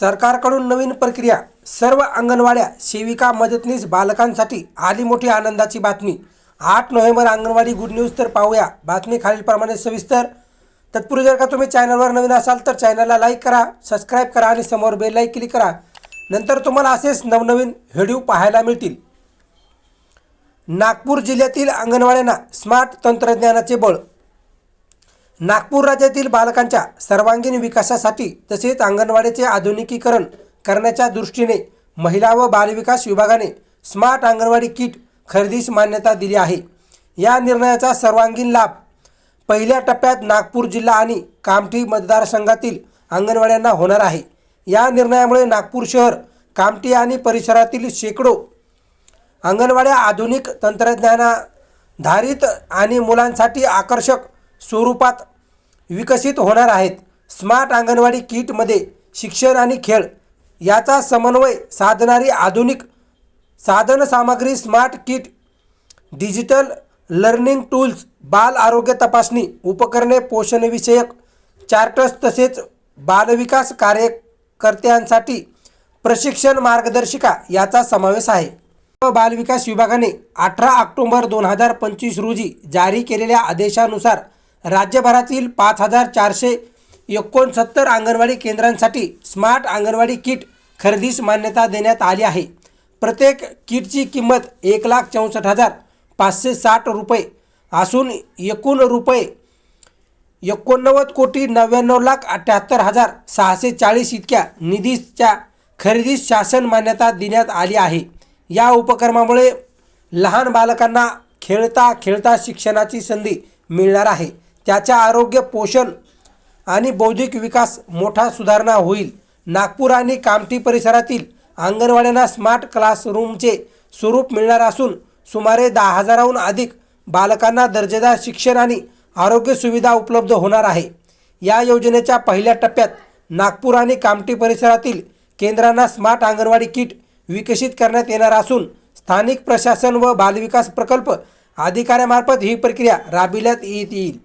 सरकारकडून नवीन प्रक्रिया सर्व अंगणवाड्या सेविका मदतनीस बालकांसाठी आली मोठी आनंदाची बातमी. आठ नोव्हेंबर अंगणवाडी गुड न्यूज तर पाहूया. बातमी खालीलप्रमाणे सविस्तर. तत्पूर्वी जर का तुम्ही चॅनलवर नवीन असाल तर चॅनलला लाईक करा सबस्क्राईब करा आणि समोर बेल क्लिक करा. नंतर तुम्हाला असेच नवनवीन व्हिडिओ पाहायला मिळतील. नागपूर जिल्ह्यातील अंगणवाड्यांना स्मार्ट तंत्रज्ञानाचे बळ नागपूर राज्यातील बालकांच्या सर्वांगीण विकासासाठी तसेच अंगणवाडीचे आधुनिकीकरण करण्याच्या दृष्टीने महिला व बालविकास विभागाने स्मार्ट अंगणवाडी किट खरेदीस मान्यता दिली आहे. या निर्णयाचा सर्वांगीण लाभ पहिल्या टप्प्यात नागपूर जिल्हा आणि कामठी मतदारसंघातील अंगणवाड्यांना होणार आहे. या निर्णयामुळे नागपूर शहर कामठी आणि परिसरातील शेकडो अंगणवाड्या आधुनिक तंत्रज्ञानाधारित आणि मुलांसाठी आकर्षक स्वरूपात विकसित होणार आहेत. स्मार्ट अंगणवाडी किटमध्ये शिक्षण आणि खेळ याचा समन्वय साधणारी आधुनिक साधनसामग्री smart kit digital learning tools बाल आरोग्य तपासणी उपकरणे पोषणविषयक चार्टर्स तसेच बालविकास कार्यकर्त्यांसाठी प्रशिक्षण मार्गदर्शिका याचा समावेश आहे. व बालविकास विभागाने अठरा ऑक्टोंबर दोन हजार पंचवीस रोजी जारी केलेल्या आदेशानुसार राज्यभरातील पाच हजार चारशे एकोणसत्तर अंगणवाडी केंद्रांसाठी स्मार्ट अंगणवाडी किट खरेदीस मान्यता देण्यात आली आहे. प्रत्येक किटची किंमत एक लाख चौसष्ट हजार पाचशे साठ रुपये असून एकूण रुपये एकोणनव्वद कोटी नव्याण्णव लाख अठ्ठ्याहत्तर हजार सहाशे चाळीस इतक्या निधीच्या खरेदीस शासन मान्यता देण्यात आली आहे. या उपक्रमामुळे लहान बालकांना खेळता खेळता शिक्षणाची संधी मिळणार आहे. त्याच्या आरोग्य पोषण आणि बौद्धिक विकास मोठा सुधारणा होईल. नागपूर आणि कामठी परिसरातील अंगणवाड्यांना स्मार्ट क्लासरूमचे स्वरूप मिळणार असून सुमारे दहा हजाराहून अधिक बालकांना दर्जेदार शिक्षण आणि आरोग्य सुविधा उपलब्ध होणार आहे. या योजनेच्या पहिल्या टप्प्यात नागपूर आणि कामठी परिसरातील केंद्रांना स्मार्ट अंगणवाडी किट विकसित करण्यात येणार असून स्थानिक प्रशासन व बालविकास प्रकल्प अधिकाऱ्यामार्फत ही प्रक्रिया राबविण्यात येत येईल.